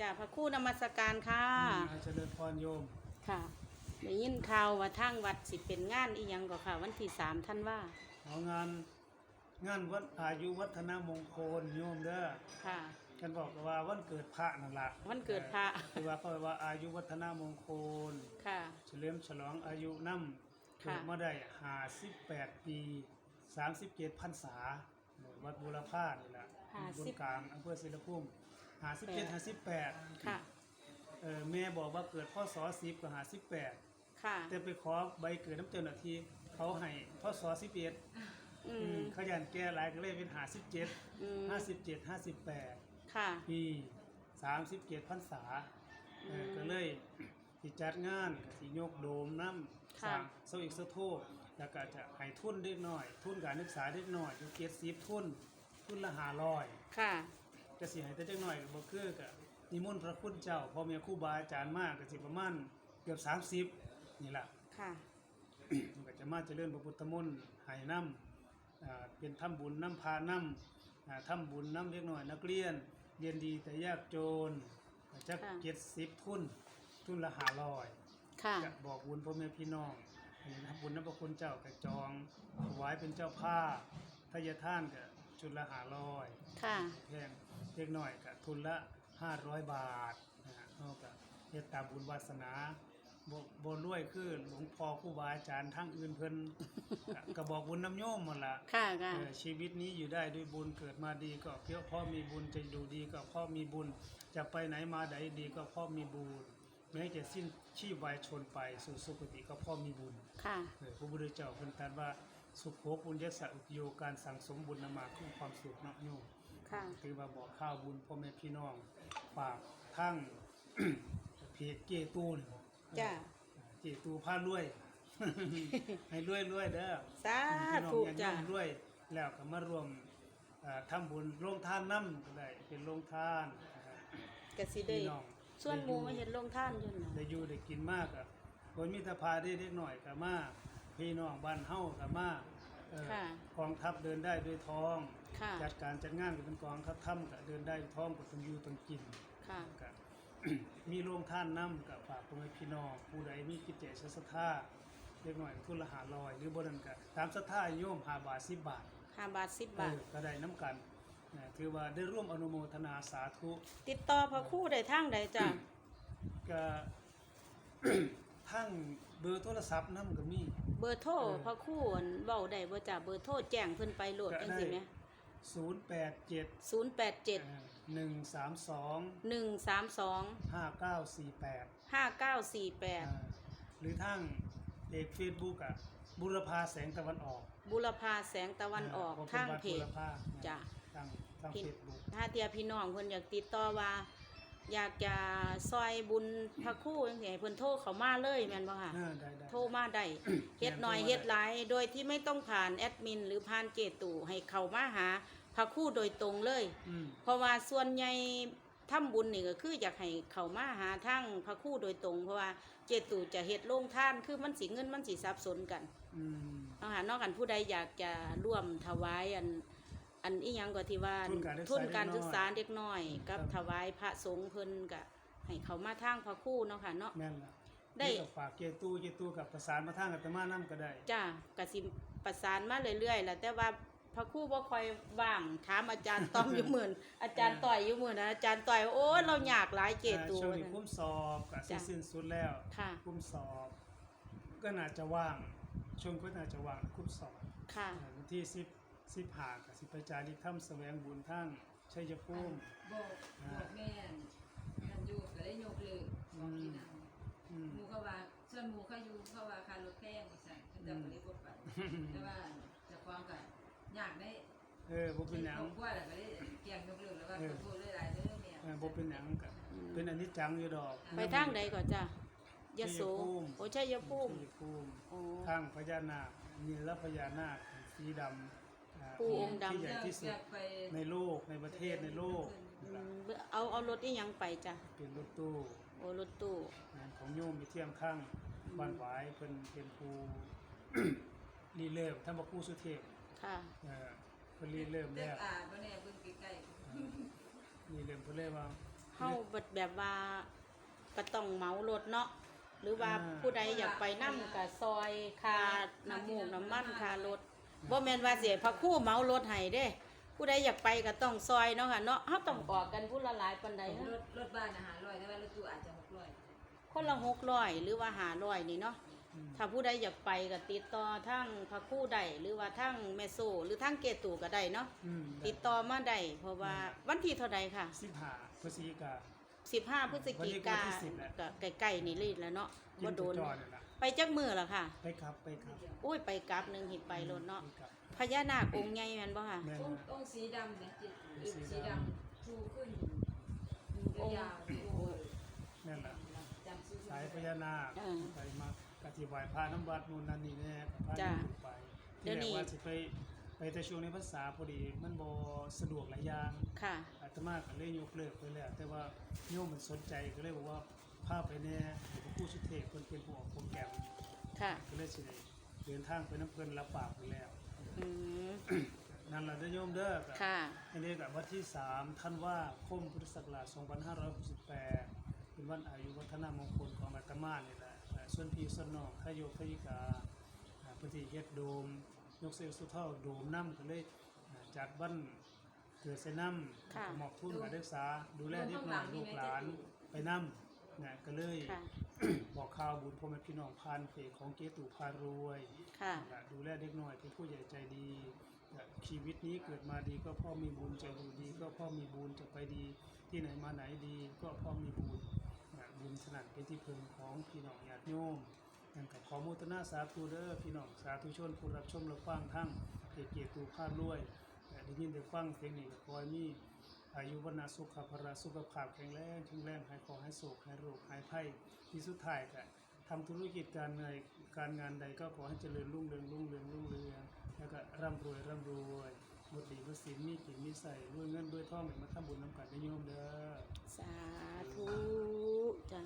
จ้าพระครู่นมัสการค่ะอาเจริญพรโยมค่ะได้ยินข่าวว่าทางวัดสิเป็นงานอีหยังก็ค่ะ วันที่สามท่านว่าเอางานงานวัดอายุวัฒนมงคลโยมเด้อค่ะกันบอกว่าวันเกิดพระนั่นละวันเกิดพระคือว่าเขาว่าอายุวัฒนมงคลค่ะเฉลิมฉลองอายุน้ำค่ะเกิดมาได้ห้าสิบแปดปีสามสิบเจ็ดพรรษาวัดบุรพานี่แหละบนกลางอำเภอศิลภูมิ ห้าสิบเจ็ดห้าสิบแปดค่ะ เออแม่บอกว่าเกิดพ่อสอสิบกับห้าสิบแปดค่ะ แต่ไปขอใบเกิดน้ำเจ้าหน้าที่เขาให้พ่อสอสิบเอ็ดอือืมมเขายันแก้หลายก็เลยเป็นหาสิบเจ็ดอืมห้าสิบเจ็ดห้าสิบแปดค่ะ ปีสามสิบเจ็ดพรรษาเอออืมก็เลยสิจัดงานก็สิยกโดมน้ำค่ะสร้างเสาอีกสะโทษแล้วก็จะให้ทุนเล็กน้อย ทุนการศึกษาเล็กน้อยอยู่เกียรติสิบทุนทุนละหาร้อย ค่ะ ก็สิให้แต่เล็กน้อยก็บ่คือก็นิมนต์พระคุณเจ้าพ่อแม่ครูบาอาจารย์มากก็สิประมาณเกือบสามสิบนี่ล่ะ ค่ะ มันก็จะมาเจริญพระพุทธมนต์ให้น้ำอ่าเป็นทำบุญน้ำพาน้ำอ่าทำบุญน้ำเล็กน้อยนักเรียน เรียนดีแต่ยากจนก็จะค่ะเจ็ดสิบทุนทุนละหาลอยค่ะ จะบอกบุญพ่อแม่พี่น้องให้ทำบุญน้ำพระคุณเจ้ากระจองถวายเป็นเจ้าผ้าทายท่านก็ชุดละหาลอยค่ะ แพง เล็กน้อยก็ทุนละห้าร้อยบาทนะฮะเอาก็เฮ็ดตามบุญวาสนาบ่บ่รวยคือหลวงพ่อครูบาอาจารย์ทั้งอื่นเพิ่น ก็ก็บอกบุญน้ำโยมหมดละค่ะค่ะ เออชีวิตนี้อยู่ได้ด้วยบุญเกิดมาดีก็เพียงพ่อมีบุญจะดูดีก็เพ่อมีบุญ จะไปไหนมาไหนดีก็เพ่อมีบุญแม้จะสิ้นชีพวายชนไปสู่สุคติก็เพ่อมีบุญ ค่ะ เออพระพุทธเจ้าเพิ่นตรัสว่าสุขโขปุญญสะอุปโยการสั่งสมบุญนำมาคือความสุขเนาะโยม ค่ะถือว่าบอกข้าวบุญพ่อแม่พี่น้องฝากทั้ง เพจเกตูนจ้าเกตูพารวย ให้รวยรวยๆเด้อสาพี่น้องธุอย่าจ้าย่อมรวยแล้วก็มารวมเอ่อทำบุญโรงทานน้ำก็ได้เป็นโรงทานนะครับ กสิได้พี่น้อง ส่วนหมูมาเห็นลงท่านอยู่นะได้อยู่ได้กินมากอะคนมีแตาพาได้เล็กหน่อยก็มาพี่น้องบ้านเฮาก็มาเอ่อค่ะ กองทัพเดินได้ด้วยท้อง ค่ะ จัดการจัดงานก็เป็นกองทัพถ้ำก็เดินได้ด้วยท้องก็ต้องอยู่ต้องกินค่ะก็มีโรงท่านน้ำกับฝากพ่อแม่พี่น้องผู้ใดมีกิจเจศรัทธาเล็กหน่อยทุนละหาลอย หรือบนนั้นก็ตามศรัทธาโยมหาบาทสิบบาทห้าบาทสิบบาท เออก็ได้น้ำกันนะถือว่าได้ร่วมอนุโมทนาสาธุ ติดต่อพระครู่ได้ทางใดจ้าก็ ทั้งเบอร์โทรศัพท์น้ำก็มี เบอร์โทรเออ พระครู่อั่นเว้าได้บ่จ้าเบอร์โทรแจ้งเพิ่นไปโหลดจังซี่แหม 0 8 7 087 1 3 2 132 5 9 4 8 5948หรือทั้งเอกเฟซบุ๊กอะบุรพาแสงตะวันออก บุรพาแสงตะวันออกผมป็ทางวัดเพบุจรพาจ้ะทางทางพี่เฟซบุ๊กถ้าเทียพี่น้องเพิ่นอยากติดต่อว่า อยากจะซอยบุญพระครู่จังซี่ให้เพิ่นโทรเข้ามาเลยแม่นบ่ค่ะ เออได้ได้ โทรมาได้ เฮ็ดหน่อยโทรมาได้เฮ็ดหลายโดยที่ไม่ต้องผ่านแอดมิน หรือผ่านเจตู่ให้เข้ามาหาพระครู่โดยตรงเลย อืมเพราะว่าส่วนใหญ่ทำบุญนี่ก็คืออยากให้เข้ามาหาทั้งพระครู่โดยตรง เพราะว่าเจตู่จะเฮ็ดโรงทานคือมันสิเงินมันสิสับสนกันอืมเอาหานอกกันผู้ใดอยากจะร่วมถวายอัน อันอีหยังก็ที่ว่าทุนการศึกษาทุนการศึกษาเด็กน้อยเด็กน้อย กับครับ ถวายพระสงฆ์เพิ่นก็ให้เขามาทางพระครู่เนาะค่ะเนาะ แม่นละได้ นี่ก็ฝากเกตู้เกตู้กับประสานมาทางอัตมานํก็ได้ จ้ากสิประสานมาเรื่อยๆแหละแต่ว่าพระครู่บ่ค่อยว่างถามอาจารย์ต้อม อยู่หมื่นอาจารย์ต่อยอยู่หมื่นนะอาจารย์ต่อยโอ้ยเราอยากหลายเกตูช่วงนี้คุ้มสอบก็สิจ้ะสิ้นสุดแล้วค่ะคุ้มสอบ ก็น่าจะว่างช่วงก็น่าจะว่างคุ้มสอบค่ะ อ่าวันที่ 10 10หาก็สิไปจาริกถ้ำแสวงบุญทางชัยภูมิบอกบอกแม่นนั่นอยู่ก็ได้ยกเลิกบอกที่นั่นอืมหมูเขาว่าส่วนหมูเขาอยู่เขาว่าคารถแพงว่าซั่นเขาจะบ่ได้กดไปแต่ว่าเจะความก็อยากได้เออบ่เป็นหยังครอบครัวแล้วก็ได้เกี่ยงยกเลิกแล้วว่าเออขอโทษหลายๆเด้อแม่เออบ่เป็นหยังก็อืมเป็นอันนี้จังอยู่ดอก ไปทางใดก่อนจ้ะยโสชัยภูมิโอ้ชัยภูมิชัยภูมิโอ้ทางพญานาคมีละพญานาคสีดำอ่า ปู่องค์ดำ ที่ใหญ่ที่สุดอยากไปในโลกในประเทศในโลกอืมเอาเอารถอีหยังไปจ้ะเป็นรถตู้โอ้รถตู้ งานของโยมมีเทียมข้างบ้านหวายเพิ่นเป็นครู รีเริ่มท่านบอกครูสุเทพค่ะ เอ่อเพิ่นรีเริ่มเด็แล้กวอ่านบ่แน่เบิ่งใกล้รีเริ่มเพิ่นเลยว่า เฮาแบบแบบว่าก็ต้องเหมารถเนาะ หรือว่าอ่า ผู้ใดอยากไปนํก็ซอยคาน้ำมูกน้ำมันคารถ บ่แม่นว่าสิให้พระครู่เหมารถให้เด้ ผู้ใดอยากไปก็ต้องซอยเนาะค่ะเนาะเฮาต้องออกกันผู้ละหลายปานใดรฮะถรถบ้านอาหารร้อยแต่ว่ารถตู้อาจจะหกร้อยคนละ600หรือว่า500นี่เนาะอืมถ้าผู้ใดอยากไปก็ติดต่อทั้งพระครู่ใดหรือว่าทั้งแม่โซหรือทั้งเกตูก็ได้เนาะอืมติดต่อมาได้เพราะว่าวันที่เท่าใดค่ะ สิบห้าพฤศจิกา 15พฤศจิกาวันที่10แหละก็ใกล้ๆนี่เลยแล้วเนาะกิบ่นโดจุนจอเนี่ยล่ะไปจักมือล่ะค่ะ ไปครับไปครับอุ้ยไปกลับหนึงหิไปรถเนาะไปครับพญานาคองค์ใหญ่แม่นบ่ค่ะ แม่นองค์นะองค์สีดำเนี่ยจิตสีสีดำดำชูขึ้นอยู่ยาวๆโอ้ยนั่นแหละจำชื่อสายพญานาคเออไปมากะทิไหวพระน้ำวัดนู่นนั่นนี่แน่พระจ้ะนี่ไปเดี๋ที่ยวนี้แรกว่าสิไป ไปแต่ช่วงในภาษาพอดีมันบ่สะดวกหลายอย่างค่ะ อาตมาก็เลยยกเลิกไปแล้วแต่ว่าโยมมันสนใจก็เลยบอกว่าพาไปแน่หลวงปู่สุเทพเพิ่นเป็นผู้ออกโปรแกรมค่ะ ก็เลยสิได้เดินทางไปน้ำเพิ่นรับปากไปแล้ว อืม นั่นล่ะเด้อโยมเด้อก็ ค่ะ อันนี้กับวันที่ 3 ท่านว่าคมพุทธศักราช2568 เป็นวันอายุวัฒนมงคลของอาตมานี่แหละเอ่อส่วนพี่ส่วนน้องทายกทายิกาอ่าปฏิเฮ็ดโดม ยกเสกสุเท่าโดมน้ำก็เลยอ่าจัดวันเกิดเสน้ำค่ะหมอบทุนการศึกษา ดูแลเด็กน้อยลูกหลานไปน้ำนะก็เลยค่ะบอกข่าวบุญพ่อแม่พี่น้องพานเพจของเกตุพารวยค่ะและดูแลเด็กน้อยเป็นผู้ใหญ่ใจดีและชีวิตนี้เกิดมาดีก็เพ่อมีบุญจะอยู่ดี ก็เพ่อมีบุญจะไปดีที่ไหนมาไหนดี ก็เพ่อมีบุญและบุญสนั่นเป็นที่พึงของพี่น้องญาติโยม นั่นกับขอโมทนาสาธุเด้อพี่น้องสาธุชนผู้รับชมรับฟังทั้งเพจเกียรติตูพารวยและได้ยินได้ฟังเพลงนี้ก็ขอให้มีอายุวันะสุขภาระสุขภาพแข็งแรงแข็งแรงหายขอให้โศกหายโรคหายภัยที่สุดท้ายก็ทำธุรกิจการเงินการงานใดก็ขอให้เจริญรุ่งเรืองรุ่งเรืองรุ่งเรืองแล้วก็ร่ำรวยร่ำรวยหมดดีหมดสินมีกินมีใส่ด้วยเงินด้วยทองให้มาทำบุญน้ำกันได้โยมเด้อสาธุจ้ะ